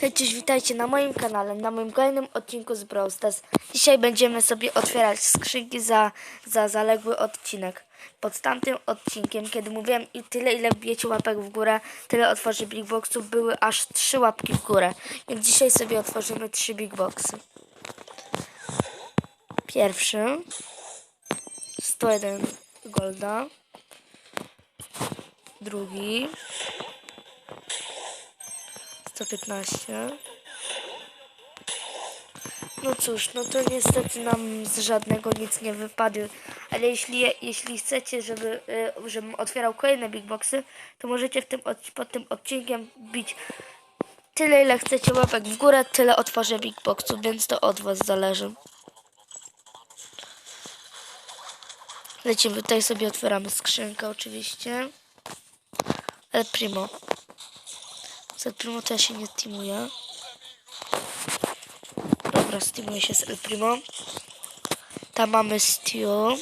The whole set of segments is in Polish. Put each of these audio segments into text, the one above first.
Hej, cześć, witajcie na moim kanale, na moim kolejnym odcinku z Brawl Stars. Dzisiaj będziemy sobie otwierać skrzynki za, za zaległy odcinek. Pod tamtym odcinkiem, kiedy mówiłem i tyle, ile wbijecie łapek w górę, tyle otworzę Big Boxów, były aż trzy łapki w górę. Więc dzisiaj sobie otworzymy trzy Big Boxy. Pierwszy. 101 golda. Drugi. 115. No cóż, no to niestety nam z żadnego nic nie wypadło. Ale jeśli, jeśli chcecie, żeby, y, żebym otwierał kolejne big boxy, to możecie w tym, od- pod tym odcinkiem bić tyle, ile chcecie łapek w górę, tyle otworzę big boxów, więc to od was zależy. Lecimy, tutaj sobie otwieramy skrzynkę oczywiście. El Primo. Z El Primo to ja się nie teamuję. Dobra, steamuję się z El Primo. Tam mamy Steel.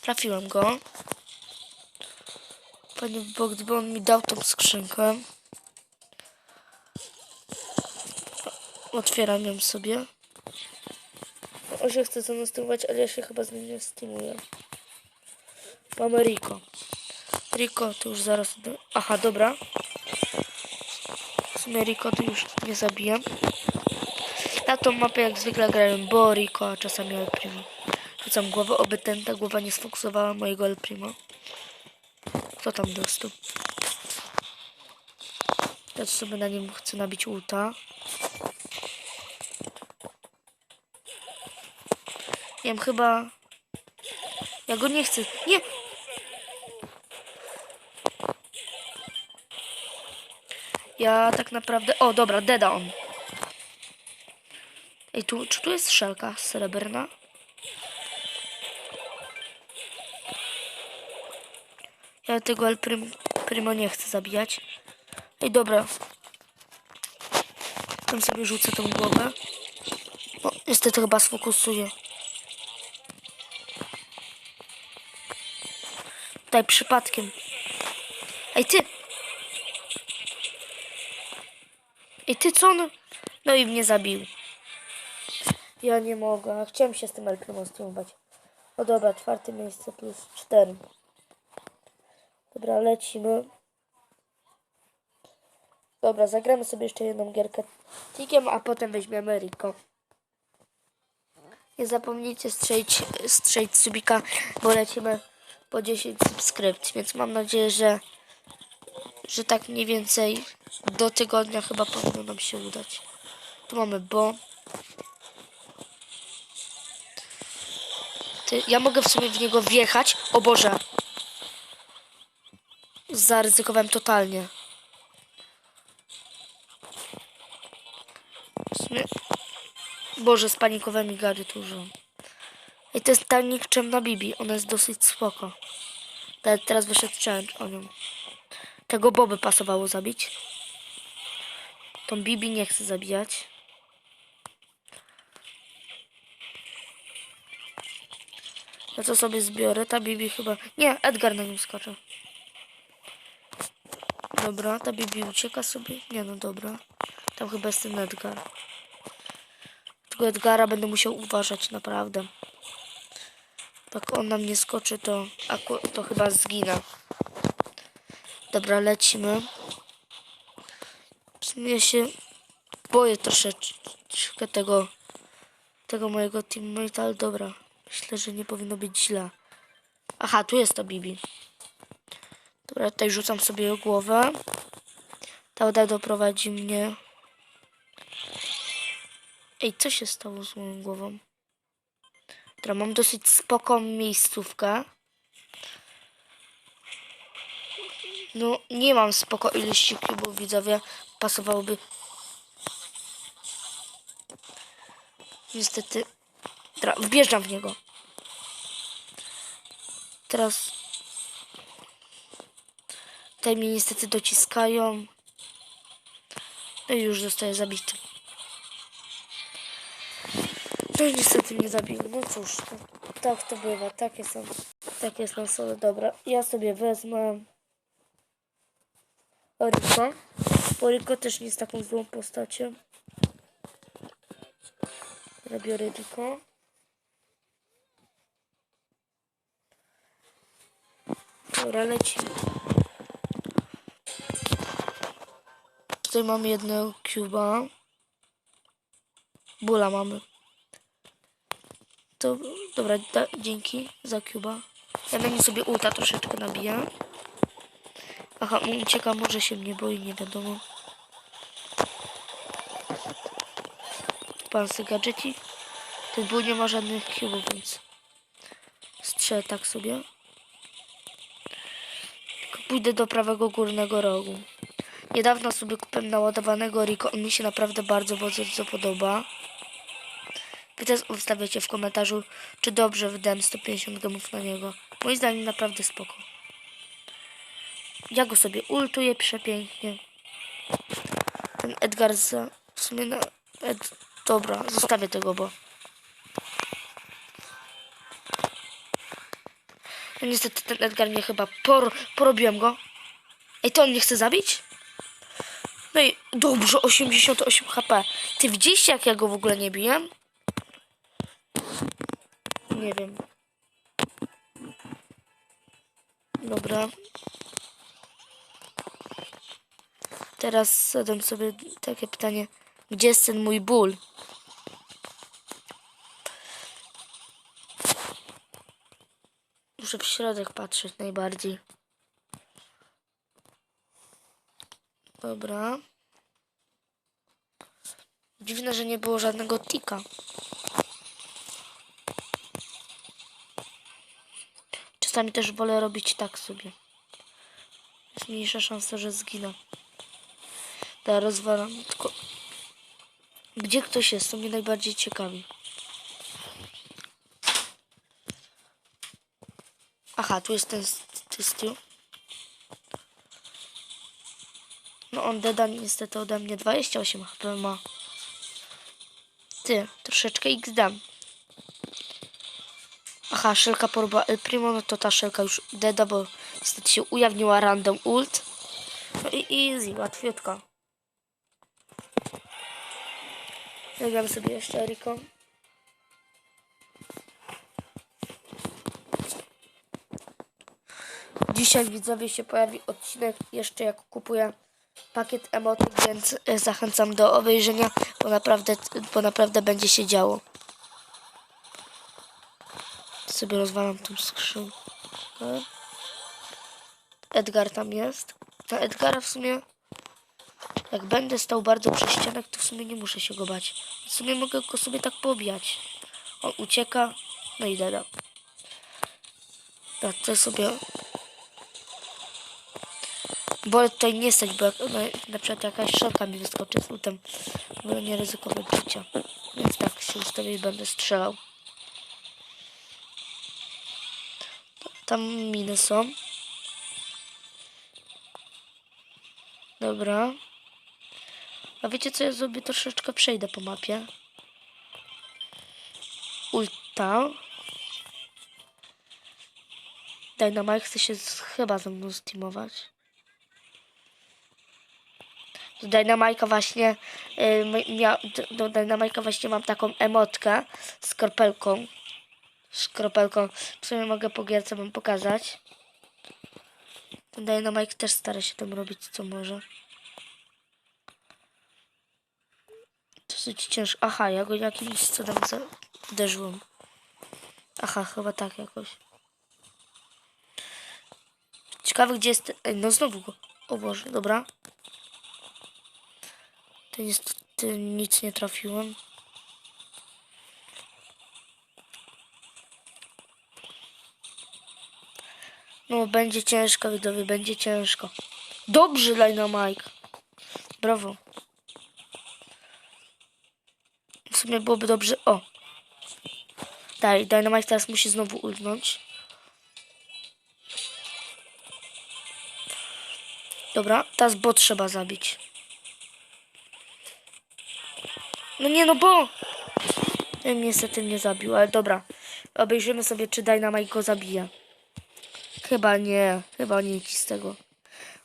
Trafiłem go. Panie Bóg, gdyby on mi dał tą skrzynkę. Otwieram ją sobie. Chcę to następować, ale ja się chyba z nim nie steamuję. Mamy Rico. Rico to już zaraz... do- Aha, dobra. W sumie Rico to już nie zabiję. Na tą mapę jak zwykle grałem Bo Rico, a czasami El Primo. Rzucam głowę, oby ten, ta głowa nie sfokusowała mojego El Primo. Kto tam dostał? Ja sobie na nim chcę nabić ulta. Nie wiem, chyba... Ja go nie chcę. Nie! Ja tak naprawdę... O, dobra, deda on. Ej, tu, czy tu jest szelka srebrna? Ja tego El Prim, Primo nie chcę zabijać. Ej, dobra. Tam sobie rzucę tą głowę. O, niestety chyba sfokusuję. Tutaj przypadkiem. Ej, ty! Ej, ty co on? No i mnie zabił. Ja nie mogę. Chciałem się z tym Elprymą streamować. No dobra, czwarte miejsce plus cztery. Dobra, lecimy. Dobra, zagramy sobie jeszcze jedną gierkę tikiem, a potem weźmiemy Rico. Nie zapomnijcie strzelić, strzelić subika, bo lecimy po 10 subskrypcji, więc mam nadzieję, że, że tak mniej więcej do tygodnia chyba powinno nam się udać. Tu mamy Bo. Ty, ja mogę w sumie w niego wjechać. O Boże. Zaryzykowałem totalnie. Sumie... Boże, spanikowałem mi gary dużo. I to jest ta nikczemna Bibi. Ona jest dosyć spoko. Te- Teraz wyszedł challenge o nią. Tego Boby pasowało zabić. Tą Bibi nie chcę zabijać. Ja to sobie zbiorę. Ta Bibi chyba... Nie, Edgar na nim skoczy. Dobra, ta Bibi ucieka sobie. Nie no, dobra. Tam chyba jest ten Edgar. Tego Edgara będę musiał uważać, naprawdę. Jak on na mnie skoczy, to, to chyba zginę. Dobra, lecimy. Ja się boję troszeczkę tego, tego mojego teammate'a, ale dobra. Myślę, że nie powinno być źle. Aha, tu jest ta Bibi. Dobra, tutaj rzucam sobie głowę. Ta woda doprowadzi mnie. Ej, co się stało z moją głową? Dobra, mam dosyć spoką miejscówkę. No, nie mam spoko ilości kubów, widzowie. Pasowałoby. Niestety. Dobra, wbieżdżam w niego. Teraz. Tutaj mnie niestety dociskają. No i już zostaje zabity. No i niestety mnie zabił. No cóż, to, tak to bywa. Takie są. Takie są sole. Dobra, ja sobie wezmę. Riko. Bo Riko też nie jest taką złą postacią. Ja biorę Riko. Dobra, lecimy. Tutaj mamy jednego cuba. Bula mamy. To, dobra, da, dzięki za cuba. Ja na nim sobie ulta troszeczkę nabiję. Aha, ucieka, może się mnie boi, nie wiadomo. Pan gadżeci. Ten ból nie ma żadnych cubów, więc strzelę tak sobie. Pójdę do prawego górnego rogu. Niedawno sobie kupiłem naładowanego Rico. On mi się naprawdę bardzo, bardzo podoba. Wy też ustawiacie w komentarzu, czy dobrze wydałem 150 gemów na niego. Moim zdaniem naprawdę spoko. Ja go sobie ultuję przepięknie. Ten Edgar za... W sumie na... Ed... Dobra, zostawię tego, bo... No niestety ten Edgar mnie chyba por... porobiłem go. Ej, to on nie chce zabić? No i dobrze, 88 HP. Ty widzieliście jak ja go w ogóle nie biłem? Nie wiem. Dobra. Teraz zadam sobie takie pytanie. Gdzie jest ten mój ból? Muszę w środek patrzeć najbardziej. Dobra. Dziwne, że nie było żadnego tika. Czasami też wolę robić tak sobie. Jest mniejsza szansa, że zginę. Teraz rozwalam. Tylko... Gdzie ktoś jest? To mnie najbardziej ciekawi. Aha, tu jest ten Stystiu. No on deda niestety ode mnie 28 HP ma. Ty, troszeczkę X dam. Aha, szelka porba El Primo, no to ta szelka już deda, bo niestety się ujawniła random ult. No i easy, łatwiutko. Zagram sobie jeszcze Eriko. Dzisiaj widzowie się pojawi odcinek jeszcze jak kupuję pakiet emotek, więc e, zachęcam do obejrzenia, bo naprawdę, bo naprawdę będzie się działo. Sobie rozwalam tą skrzynkę. Edgar tam jest. Na Edgara w sumie jak będę stał bardzo przy ścianach, to w sumie nie muszę się go bać. W sumie mogę go sobie tak pobijać. On ucieka, no i dada. Ja to sobie... Bo tutaj nie stać, bo jak, no, na przykład jakaś szalka mi wyskoczy z lutem, bo nie ryzykować życia. Więc tak się ustawię i będę strzelał. Tam miny są. Dobra. A wiecie co ja zrobię? Troszeczkę przejdę po mapie. Ulta. Dynamite chce się z, chyba ze mną steamować. Do Dynamite'a właśnie yy, mia, do Dynamite'a właśnie mam taką emotkę z kropelką. Z kropelką. W sumie mogę po gierce wam pokazać. Ten Dynamite też stara się tam robić co może. Dosyć ciężko. Aha, ja go jakimś cudem uderzyłem. Aha, chyba tak jakoś. Ciekawe gdzie jest... Ej, no znowu go. O Boże, dobra. To niestety nic nie trafiłem. No, będzie ciężko, widzowie, będzie ciężko. Dobrze, Dynamite. Brawo. W sumie byłoby dobrze. O! Daj, Dynamite teraz musi znowu ulgnąć. Dobra, teraz bo trzeba zabić. No nie, no bo! Ten niestety mnie zabił, ale dobra. Obejrzymy sobie, czy Dynamite go zabije. Chyba nie, chyba nie nic z tego.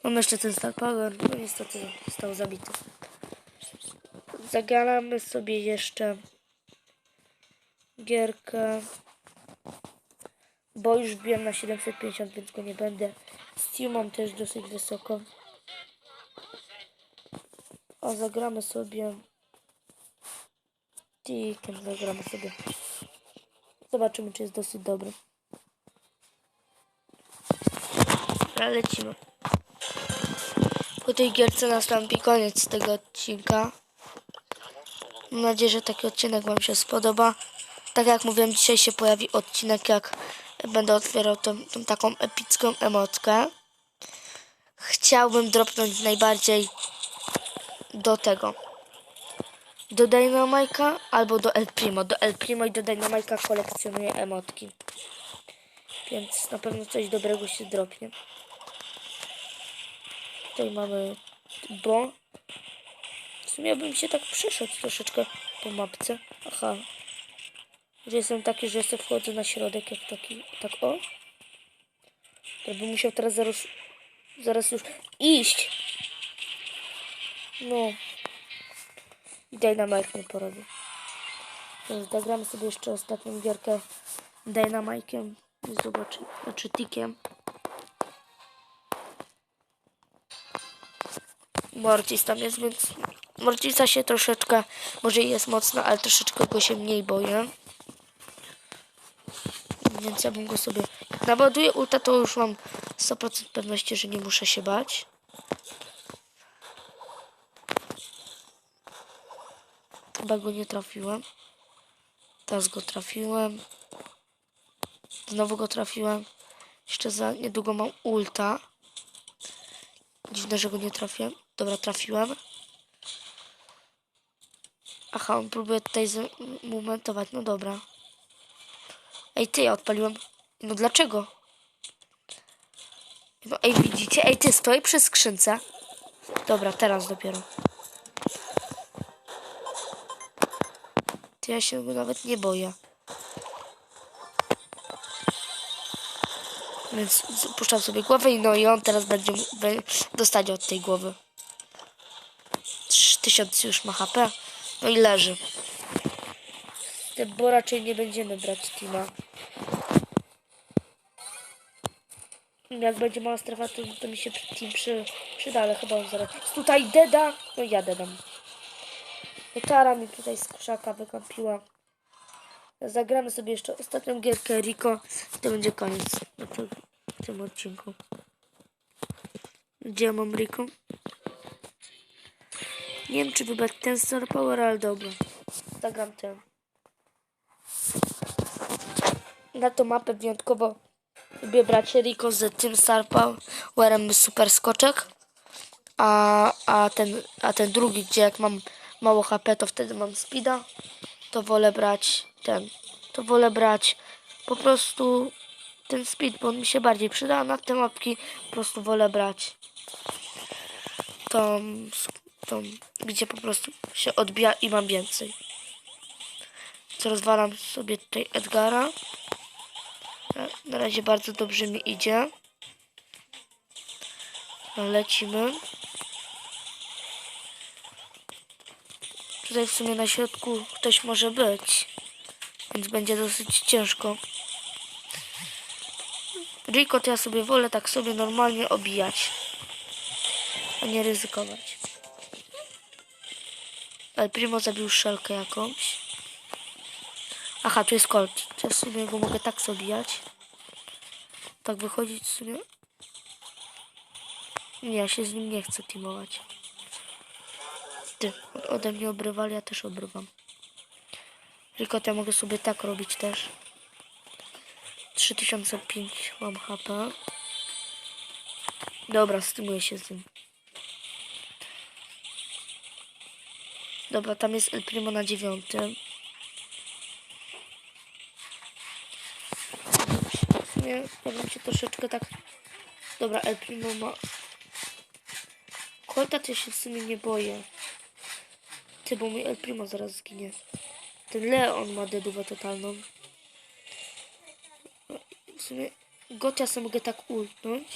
Mam jeszcze ten Star Power, no niestety został zabity. Zagramy sobie jeszcze gierkę, bo już wbiłem na 750, więc go nie będę. Steam mam też dosyć wysoko. A zagramy sobie Tikiem, zagramy sobie. Zobaczymy, czy jest dosyć dobry. Ale lecimy. Po tej gierce nastąpi koniec tego odcinka. Mam nadzieję, że taki odcinek Wam się spodoba. Tak jak mówiłem, dzisiaj się pojawi odcinek, jak będę otwierał tą, tą taką epicką emotkę. Chciałbym dropnąć najbardziej do tego. Do Dynamike'a albo do El Primo. Do El Primo i do Dynamike'a kolekcjonuję emotki. Więc na pewno coś dobrego się dropnie. Tutaj mamy bo. W sumie bym się tak przeszedł troszeczkę po mapce. Aha. Że jestem taki, że sobie wchodzę na środek jak taki, tak o. To bym musiał teraz zaraz, zaraz już iść. No. I Dynamite nie porobi. Więc zagramy sobie jeszcze ostatnią gierkę Dynamite'iem. I zobaczymy. Znaczy tikiem. Mortis tam jest, więc Mortisa się troszeczkę, może jest mocna, ale troszeczkę go się mniej boję. Więc ja bym go sobie... Jak naładuję ulta, to już mam 100% pewności, że nie muszę się bać. Chyba go nie trafiłem. Teraz go trafiłem. Znowu go trafiłem. Jeszcze za niedługo mam ulta. Dziwne, że go nie trafiłem. Dobra, trafiłem. Aha, on próbuje tutaj momentować. No dobra. Ej, ty, ja odpaliłem. No dlaczego? No ej, widzicie? Ej, ty, stoi przy skrzynce. Dobra, teraz dopiero. Ty, ja się go nawet nie boję. Więc puszczam sobie głowę i no i on teraz będzie dostać od tej głowy. 3000 już ma HP. No i leży. Bo raczej nie będziemy brać teama. Jak będzie mała strefa, to, to mi się team przy, przyda, ale chyba on zaraz... Tutaj deda! No ja dedam. Tara mi tutaj z krzaka wykampiła. Zagramy sobie jeszcze ostatnią gierkę Rico. To będzie koniec na tym, tym odcinku. Gdzie mam Rico? Nie wiem, czy wybrać ten Star Power, ale dobra. Zagram ten. Na tą mapę wyjątkowo lubię brać Rico z tym Star Powerem Super Skoczek. A, a, ten, a ten drugi, gdzie jak mam mało HP, to wtedy mam speeda. To wolę brać ten. To wolę brać po prostu ten speed, bo on mi się bardziej przyda. A na te mapki po prostu wolę brać tą tą, gdzie po prostu się odbija i mam więcej. Co rozwalam sobie tutaj Edgara. Na razie bardzo dobrze mi idzie. Lecimy. Tutaj w sumie na środku ktoś może być. Więc będzie dosyć ciężko. Rico to ja sobie wolę tak sobie normalnie obijać. A nie ryzykować. El Primo zabił szelkę jakąś. Aha, tu jest Colt. Ja w go mogę tak zabijać. Tak wychodzić w sumie. Nie, ja się z nim nie chcę teamować. Ty, ode mnie obrywali, ja też obrywam. Tylko ja mogę sobie tak robić też. 3005 mam HP. Dobra, stymuję się z nim. Dobra, tam jest El Primo na dziewiątym. Ja bym się troszeczkę tak... Dobra, El Primo ma... Kolta to się w sumie nie boję. Ty, bo mój El Primo zaraz zginie. Ten Leon ma dedówę totalną. W sumie Gocia sobie mogę tak ultnąć.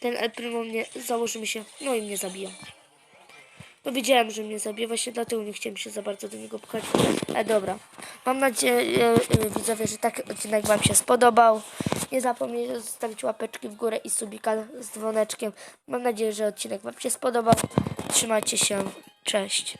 ten El Primo mnie, założy mi się, no i mnie zabija. No wiedziałem, że mnie zabije, właśnie dlatego nie chciałem się za bardzo do niego pchać. E, dobra. Mam nadzieję, e, widzowie, że taki odcinek Wam się spodobał. Nie zapomnijcie zostawić łapeczki w górę i subika z dzwoneczkiem. Mam nadzieję, że odcinek Wam się spodobał. Trzymajcie się. Cześć.